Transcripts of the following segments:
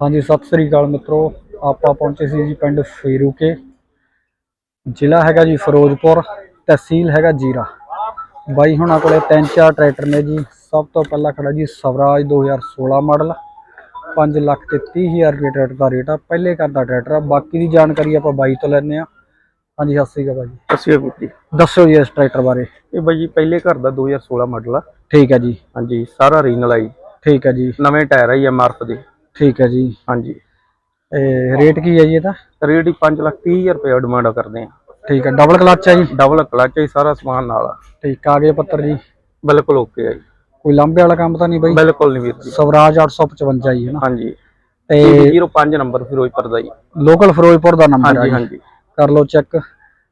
ਹਾਂਜੀ ਸਤਿ ਸ੍ਰੀ ਅਕਾਲ ਮਿੱਤਰੋ ਆਪਾਂ ਪਹੁੰਚੇ ਸੀ ਜੀ ਪਿੰਡ ਫੇਰੂਕੇ। ਜ਼ਿਲ੍ਹਾ ਹੈਗਾ ਜੀ ਫਿਰੋਜ਼ਪੁਰ ਤਹਿਸੀਲ ਹੈਗਾ ਜੀਰਾ। ਬਾਈ ਹੁਣਾਂ ਕੋਲੇ ਤਿੰਨ ਚਾਰ ਟਰੈਕਟਰ ਨੇ ਜੀ। ਸਭ ਤੋਂ ਪਹਿਲਾਂ ਖੜਾ ਜੀ ਸਵਰਾਜ 2016 ਮਾਡਲ। 5 ਲੱਖ ਤੇ 30 ਹਜ਼ਾਰ ਰੁਪਏ ਟਰੈਕਟਰ ਦਾ ਰੇਟ ਆ। ਪਹਿਲੇ ਘਰ ਦਾ ਟਰੈਕਟਰ ਆ। ਬਾਕੀ ਦੀ ਜਾਣਕਾਰੀ ਆਪਾਂ ਬਾਈ ਤੋਂ ਲੈਣੇ ਆ ਹਾਂਜੀ ਸਤਿ ਸ੍ਰੀ ਅਕਾਲ ਬਾਈ ਅਸੀਂ ਵੀਰ ਜੀ। ਦੱਸੋ ਜੀ ਇਸ ਟਰੈਕਟਰ ਬਾਰੇ। ਇਹ ਬਾਈ ਜੀ ਪਹਿਲੇ ਘਰ ਦਾ 2016 ਮਾਡਲ ਆ। ਠੀਕ ਹੈ ਜੀ। ਹਾਂਜੀ ਸਾਰਾ ਰੀਨਲ ਆਈ ਠੀਕ ਹੈ ਜੀ। ਨਵੇਂ ਟਾਇਰ ਆਈ ਐਮਆਰਐਫ ਦੇ। ਠੀਕ ਹੈ ਜੀ। ਹਾਂਜੀ। ਇਹ ਰੇਟ ਕੀ ਹੈ ਜੀ ਇਹਦਾ? ਰੇਟ ਹੀ 5 ਲੱਖ 30 ਹਜ਼ਾਰ ਰੁਪਏ ਡਿਮਾਂਡ ਕਰਦੇ ਆ ਠੀਕ ਹੈ ਡਬਲ ਕਲਚ ਹੈ ਜੀ? ਡਬਲ ਕਲਚ ਹੀ ਸਾਰਾ ਸਮਾਨ ਨਾਲ। ਆ ਠੀਕ ਕਾਗਜ਼ ਪੱਤਰ ਜੀ? ਬਿਲਕੁਲ ਓਕੇ ਆ ਜੀ। ਕੋਈ ਲਾਂਬੇ ਵਾਲਾ ਕੰਮ ਤਾਂ ਨਹੀਂ ਬਾਈ? ਬਿਲਕੁਲ ਨਹੀਂ ਵੀਰ ਜੀ। ਸਵਰਾਜ 855 ਜੀ ਹੈ ਨਾ? ਹਾਂਜੀ। ਤੇ 05 ਨੰਬਰ ਫਿਰੋਜ਼ਪੁਰ ਦਾ ਜੀ। ਲੋਕਲ ਫਿਰੋਜ਼ਪੁਰ ਦਾ ਨੰਬਰ ਹੈ ਜੀ। ਹਾਂਜੀ। ਕਰ ਲਓ ਚੈੱਕ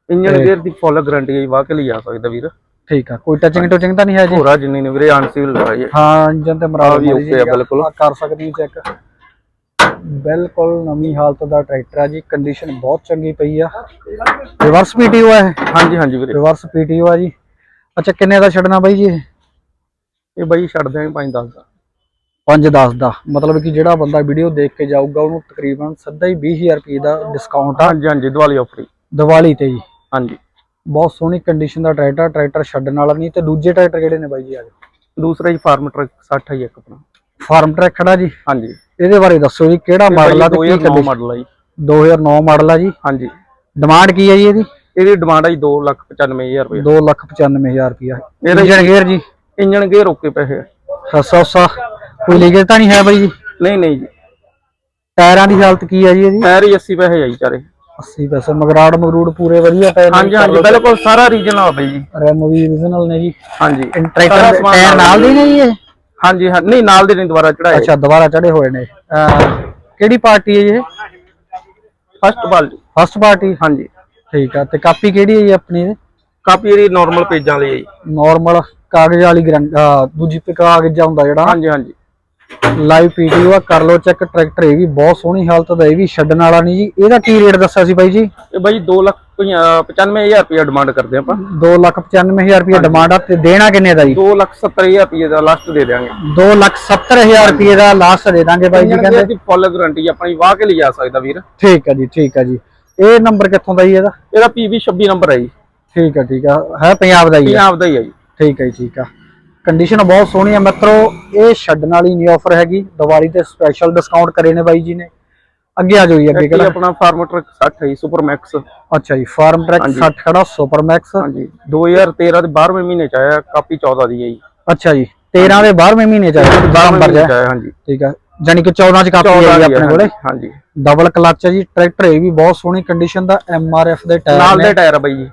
ਇੰਜਨ ਗੇਅਰ ਦੀ ਫੁੱਲ ਗਾਰੰਟੀ ਹੈ ਜੀ ਕੇ ਲਈ ਜਾ ਸਕਦਾ ਵੀਰ। ਠੀਕ ਆ ਕੋਈ ਟੱਚਿੰਗ ਟੁਚਿੰਗ ਤਾਂ ਨਹੀਂ ਹੈ ਜੀ? ਹੋਰਾ ਜਿੰਨੀ ਨੇ ਵੀਰੇ ਅਨਸੀਲ ਲਗਾਈ ਹੈ ਹਾਂ ਇੰਜਨ ਤੇ ਮਰਾਲ ਵੀ ਆ ਬਿਲਕੁਲ। ਕਰ ਸਕਦੇ ਹੋ ਚੈੱਕ ਬਿਲਕੁਲ ਨਵੀਂ ਹਾਲਤ ਦਾ ਟਰੈਕਟਰ ਹੈ ਜੀ ਕੰਡੀਸ਼ਨ ਬਹੁਤ ਚੰਗੀ ਪਈ ਆ। ਰਿਵਰਸ ਪੀਟੀਓ ਹੈ ਹਾਂਜੀ ਹਾਂਜੀ ਵੀਰੇ। ਰਿਵਰਸ ਪੀਟੀਓ ਆ ਜੀ। ਅੱਛਾ ਕਿੰਨੇ ਦਾ ਛੱਡਣਾ ਬਾਈ ਜੀ ਇਹ? ਬਾਈ ਛੱਡ ਦਿਆਂਗੇ 5 10 ਦਾ। 5 10 ਦਾ। ਮਤਲਬ ਕਿ ਜਿਹੜਾ ਬੰਦਾ ਵੀਡੀਓ ਦੇਖ ਕੇ ਜਾਊਗਾ ਉਹਨੂੰ ਤਕਰੀਬਨ ਸਿੱਧਾ ਹੀ 20000 ਰੁਪਏ ਦਾ ਡਿਸਕਾਊਂਟ ਆ। ਹਾਂਜੀ ਹਾਂਜੀ ਦਿਵਾਲੀ ਆਫਰ ਦੀਵਾਲੀ ਤੇ ਜੀ। ਹਾਂਜੀ। ਬਹੁਤ ਸੋਹਣੀ ਕੰਡੀਸ਼ਨ ਦਾ ਟਰੈਕਟਰ ਟਰੈਕਟਰ ਛੱਡਣ ਵਾਲਾ ਨਹੀਂ। ਤੇ ਦੂਜੇ ਟਰੈਕਟਰ ਕਿਹੜੇ ਨੇ ਬਾਈ ਜੀ ਆ ਦੂਸਰਾ ਜੀ ਫਾਰਮ ਟਰੱਕ 60 ਹੈ ਇੱਕ ਆਪਣਾ। ਫਾਰਮ ਟਰੈਕ ਖੜਾ ਜੀ? ਹਾਂਜੀ। ਇਹਦੇ ਬਾਰੇ ਦੱਸੋ ਜੀ ਕਿਹੜਾ ਮਾਡਲ ਆ ਤੇ ਕੀ 2009 ਕੰਡੀਸ਼ਨ ਮਾਡਲ ਆ ਜੀ। 2009 ਮਾਡਲ ਆ ਜੀ? ਹਾਂਜੀ। ਡਿਮਾਂਡ ਕੀ ਹੈ ਜੀ ਇਹਦੀ? ਇਹਦੀ ਡਿਮਾਂਡ ਹੈ 295000 ਰੁਪਏ। 295000 ਰੁਪਿਆ ਇਹਦਾ ਇੰਜਨ ਗੇਅਰ ਜੀ? ਇੰਜਨ ਗੇਅਰ ਓਕੇ ਪੈਸੇ ਸੱਸਾ ਸਾ ਕੋਈ ਲੀਕੇਜ ਤਾਂ ਨਹੀਂ ਹੈ ਬਾਈ ਜੀ? ਨਹੀਂ ਨਹੀਂ ਜੀ। ਟਾਇਰਾਂ ਦੀ ਹਾਲਤ ਕੀ ਹੈ ਜੀ ਇਹਦੀ? ਟਾਇਰ ਹੀ 80 ਪੈਸੇ ਆਈ ਚਾਰੇ। 80 ਪੈਸੇ ਮਗਰਾੜ ਮਗਰੂੜ ਪੂਰੇ ਵਧੀਆ ਪਏ ਹਾਂਜੀ ਹਾਂਜੀ। ਬਿਲਕੁਲ ਸਾਰਾ ਰੀਜਨਲ ਆ ਬਈ ਜੀ। ਰੈਮ ਵੀ origignal ਨੇ ਜੀ। ਹਾਂਜੀ। ਟਰੈਕਟਰ ਟਾਇਰ ਨਾਲ ਦੇ ਨੇ ਜੀ ਇਹ? ਹਾਂਜੀ ਹਾਂ ਨਹੀਂ ਨਾਲ ਦੇ ਨਹੀਂ ਦੁਬਾਰਾ ਚੜਾਏ ਅੱਛਾ ਦੁਬਾਰਾ ਚੜੇ ਹੋਏ ਨੇ। ਕਿਹੜੀ ਪਾਰਟੀ ਹੈ ਇਹ? ਫਸਟ ਬਾਲ ਫਸਟ ਪਾਰਟੀ ਹਾਂਜੀ। ਠੀਕ ਆ ਤੇ ਕਾਪੀ ਕਿਹੜੀ ਹੈ ਜੀ ਆਪਣੀ ਇਹਦੀ ਕਾਪੀ ਇਹਦੀ ਨਾਰਮਲ ਪੇਜਾਂ ਲਈ ਹੈ ਜੀ। ਨਾਰਮਲ ਕਾਗਜ਼ ਵਾਲੀ ਦੂਜੀ ਕਾਗਜ਼ ਹੁੰਦਾ ਜਿਹੜਾ। ਹਾਂਜੀ ਹਾਂਜੀ। ਲਾਈਵ ਪੀਟੀਓ ਆ ਕਰ ਲੋ ਚੈੱਕ ਟਰੈਕਟਰ ਇਹ ਵੀ ਬਹੁਤ ਸੋਹਣੀ ਹਾਲਤ ਦਾ ਇਹ ਵੀ ਛੱਡਣ ਵਾਲਾ ਨਹੀਂ ਜੀ। ਇਹਦਾ ਕੀ ਰੇਟ ਦੱਸਿਆ ਸੀ ਬਾਈ ਜੀ? ਇਹ ਬਾਈ 2 ਲੱਖ 95000 ਰੁਪਏ ਡਿਮਾਂਡ ਕਰਦੇ ਆਪਾਂ। 295000 ਰੁਪਏ ਡਿਮਾਂਡ ਆ ਤੇ ਦੇਣਾ ਕਿੰਨੇ ਦਾ ਜੀ? 2 ਲੱਖ 70000 ਰੁਪਏ ਦਾ ਲਾਸਟ ਦੇ ਦੇਵਾਂਗੇ 270000 ਰੁਪਏ ਦਾ ਲਾਸਟ ਦੇ ਦਾਂਗੇ ਬਾਈ ਜੀ ਕਹਿੰਦੇ। ਗੇਅਰ ਦੀ ਫੁੱਲ ਗਾਰੰਟੀ ਆਪਣੀ ਵਾਹ ਕੇ ਲਿਜਾ ਸਕਦਾ ਵੀਰ। ਠੀਕ ਹੈ ਜੀ ਠੀਕ ਹੈ ਜੀ। ਇਹ ਨੰਬਰ ਕਿੱਥੋਂ ਦਾ ਜੀ ਇਹਦਾ? ਇਹਦਾ PV 26 ਨੰਬਰ ਹੈ ਜੀ। ਠੀਕ ਹੈ ਠੀਕ ਆ। ਹੈ ਪੰਜਾਬ ਦਾ ਹੀ ਆ। ਪੰਜਾਬ ਦਾ ਹੀ ਹੈ ਜੀ। ਠੀਕ ਹੈ ਜੀ, ਠੀਕ ਆ। ਕੰਡੀਸ਼ਨ ਬਹੁਤ ਸੋਹਣੀ ਆ ਮਿੱਤਰੋ ਇਹ ਛੱਡਣ ਵਾਲੀ ਨਹੀਂ ਆਫਰ ਹੈਗੀ। ਦੀਵਾਲੀ ਤੇ ਸਪੈਸ਼ਲ ਡਿਸਕਾਊਂਟ ਕਰੇ ਨੇ ਬਾਈ ਜੀ ਨੇ। ਅੱਗੇ ਆ ਜਾਓ ਜੀ ਅੱਗੇ ਕਿਹੜਾ? ਆਪਣਾ ਫਾਰਮ ਟਰੱਕ 60 ਹੈ ਸੁਪਰ ਮੈਕਸ ਅੱਛਾ ਜੀ ਫਾਰਮ ਟਰੈਕ 60 ਖੜਾ ਸੁਪਰ ਮੈਕਸ ਹਾਂਜੀ 2013 ਦੇ 12ਵੇਂ ਮਹੀਨੇ ਚ ਆਇਆ ਕਾਪੀ 14 ਦੀ ਹੈ ਜੀ। ਅੱਛਾ ਜੀ 13 ਦੇ 12ਵੇਂ ਮਹੀਨੇ ਚ ਆਇਆ ਨੰਬਰ ਚ ਚ ਆਇਆ ਹਾਂਜੀ। ਠੀਕ ਆ ਜਾਨੀ ਕਿ 14 ਚ ਕਾਪੀ ਹੈ 14 ਜੀ ਦੀ ਆਪਣੇ ਕੋਲੇ। ਹਾਂਜੀ ਡਬਲ ਕਲਚ ਹੈ ਜੀ ਟਰੈਕਟਰ ਇਹ ਵੀ ਬਹੁਤ ਸੋਹਣੀ ਕੰਡੀਸ਼ਨ ਦਾ ਐਫ ਦੇ ਟਾਇਰ ਨਾਲ ਦੇ ਟਾਇਰ ਬਾਈ ਜੀ।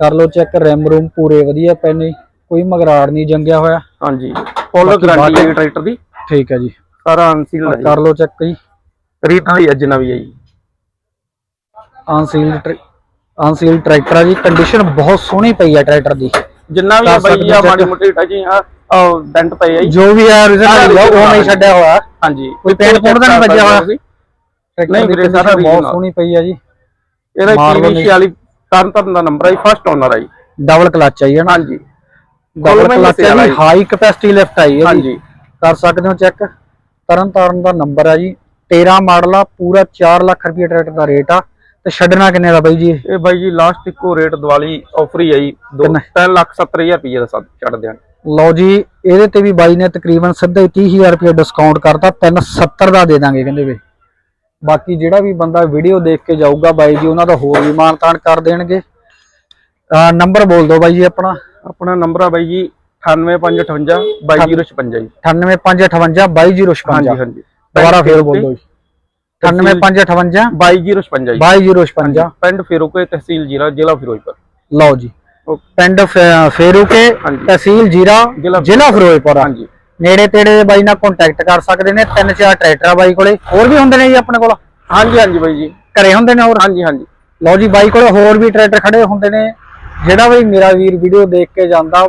ਕਰ ਲਓ ਚੈੱਕ ਰੈਮ ਰੂਮ ਪੂਰੇ ਵਧੀਆ ਪਏ ਨੇ ਕੋਈ ਮਗਰਾੜ ਨਹੀਂ ਜੰਗਿਆ ਹੋਇਆ। ਹਾਂਜੀ। ਫੁੱਲ ਗਾਰੰਟੀ ਹੈ। ਟਰੈਕਟਰ ਦੀ। ਠੀਕ ਹੈ ਜੀ। ਸਾਰਾ ਅਨਸੀਲ ਹੈ ਕਰ ਲਓ ਚੈੱਕ ਜੀ। ਰੀਟਨਲ ਹੀ ਅੱਜ ਨਵੀਂ ਹੈ ਜੀ। ਅਨਸੀਲਡ ਅਨਸੀਲਡ ਟਰੈਕਟਰ ਆ ਜੀ। ਕੰਡੀਸ਼ਨ ਬਹੁਤ ਸੋਹਣੀ ਪਈ ਹੈ ਟਰੈਕਟਰ ਦੀ। ਜਿੰਨਾ ਵੀ ਆ ਬਾਈ ਆ। ਮਾੜੀ ਮੋਟੀ ਟਚਿੰਗ ਆ ਡੈਂਟ ਪਏ ਆ ਜੀ। ਜੋ ਵੀ ਆ, ਉਹ ਨਹੀਂ ਛੱਡਿਆ ਹੋਇਆ। ਹਾਂਜੀ। ਕੋਈ ਪੇਂਟ ਪੁੰਟ ਤਾਂ ਨਹੀਂ ਵੱਜਿਆ ਹੋਇਆ? ਨਹੀਂ ਵੀਰੇ, ਸਾਰਾ ਬਹੁਤ। ਸੋਹਣੀ ਪਈ ਹੈ ਜੀ। ਇਹਦਾ Marvel PV 46 ਤਰਨ ਤਰਨ ਦਾ ਨੰਬਰ ਹੈ ਫਸਟ ਓਨਰ ਹੈ ਜੀ। ਡਬਲ ਕਲਚ ਹੈ ਨਾ? ਹਾਂਜੀ। ਡਬਲ ਕਲਚ ਹੈ ਆ ਜੀ। ਹਾਈ ਕਪੈਸਿਟੀ ਲਿਫਟ ਆਈ ਹੈ ਜੀ। ਹਾਂਜੀ। ਕਰ ਸਕਦੇ ਹੋ ਚੈੱਕ ਤਰਨ ਤਾਰਨ ਦਾ ਨੰਬਰ ਹੈ ਜੀ। 13 ਮਾਡਲ ਆ ਪੂਰਾ 4 ਲੱਖ ਰੁਪਏ ਟਰੈਕਟਰ ਦਾ ਰੇਟ ਆ। ਤੇ ਛੱਡਣਾ ਕਿੰਨੇ ਦਾ ਬਾਈ ਜੀ? ਇਹ? ਬਾਈ ਜੀ ਲਾਸਟ ਇੱਕੋ ਰੇਟ ਦੀਵਾਲੀ ਆਫਰ ਹੀ ਕਿੰਨਾ? 3 ਲੱਖ 70000 ਰੁਪਏ ਦਾ ਸੱਦ ਛੱਡ ਦਿਆਂਗੇ ਲਓ ਜੀ ਇਹਦੇ ਤੇ ਵੀ ਬਾਈ ਨੇ ਤਕਰੀਬਨ ਸਿੱਧਾ ਹੀ 30000 ਰੁਪਏ ਡਿਸਕਾਊਂਟ ਕਰਤਾ। 370 ਦਾ ਦੇ ਦਾਂਗੇ ਕਹਿੰਦੇ ਵੇ। ਬਾਕੀ ਜਿਹੜਾ ਵੀ ਬੰਦਾ ਵੀਡੀਓ ਦੇਖ ਕੇ ਜਾਊਗਾ ਬਾਈ ਜੀ ਉਹਨਾਂ ਦਾ ਹੋਰ ਵੀ ਮਾਨਤਾਨ ਕਰ ਦੇਣਗੇ। ਆ ਨੰਬਰ ਬੋਲ ਦਿਓ ਬਾਈ ਜੀ ਆਪਣਾ। ਆਪਣਾ ਨੰਬਰ ਆ ਬਾਈ ਜੀ 98558 22056 ਜੀ। 98558 22056 ਹਾਂਜੀ ਹਾਂਜੀ। ਦੁਬਾਰਾ ਫੇਰ ਬੋਲ ਦਿਓ ਜੀ। 98558 22056 ਜੀ 22056 ਪਿੰਡ ਫੇਰੋਕੇ ਤਹਿਸੀਲ ਜੀਰਾ ਜ਼ਿਲ੍ਹਾ ਫਿਰੋਜ਼ਪੁਰ। ਲਓ ਜੀ। ਪਿੰਡ ਫੇਰੂਕੇ। ਤਹਿਸੀਲ ਜੀਰਾ ਜ਼ਿਲ੍ਹਾ- ਫਿਰੋਜ਼ਪੁਰ। ਹਾਂਜੀ। ਨੇੜੇ ਤੇੜੇ ਦੇ ਬਾਈ ਨਾਲ ਕੰਟੈਕਟ ਕਰ ਸਕਦੇ ਨੇ ਤਿੰਨ ਚਾਰ ਟਰੈਕਟਰ ਆ ਬਾਈ ਕੋਲੇ। ਹੋਰ ਵੀ ਹੁੰਦੇ ਨੇ ਜੀ ਆਪਣੇ ਕੋਲ? ਹਾਂਜੀ ਹਾਂਜੀ ਬਾਈ ਜੀ। ਘਰੇ ਹੁੰਦੇ ਨੇ ਹੋਰ? ਹਾਂਜੀ ਹਾਂਜੀ। ਲਓ ਜੀ ਬਾਈ ਕੋਲੇ ਹੋਰ ਵੀ ਟਰੈਕਟਰ ਖੜੇ ਹੁੰਦੇ ਨੇ। ਜਿਹੜਾ ਵੀ ਮੇਰਾ ਵੀਰ ਵੀਡੀਓ ਦੇਖ ਕੇ ਜਾਂਦਾ,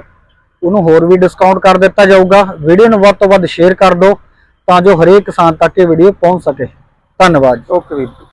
ਉਹਨੂੰ ਹੋਰ ਵੀ ਡਿਸਕਾਊਂਟ ਕਰ ਦਿੱਤਾ ਜਾਊਗਾ। ਵੀਡੀਓ ਨੂੰ ਵੱਧ ਤੋਂ ਵੱਧ ਸ਼ੇਅਰ ਕਰ ਦਿਓ, ਤਾਂ ਜੋ ਹਰੇਕ ਕਿਸਾਨ ਤੱਕ ਇਹ ਵੀਡੀਓ ਪਹੁੰਚ ਸਕੇ। ਧੰਨਵਾਦ ਓਕੇ ਵੀਰ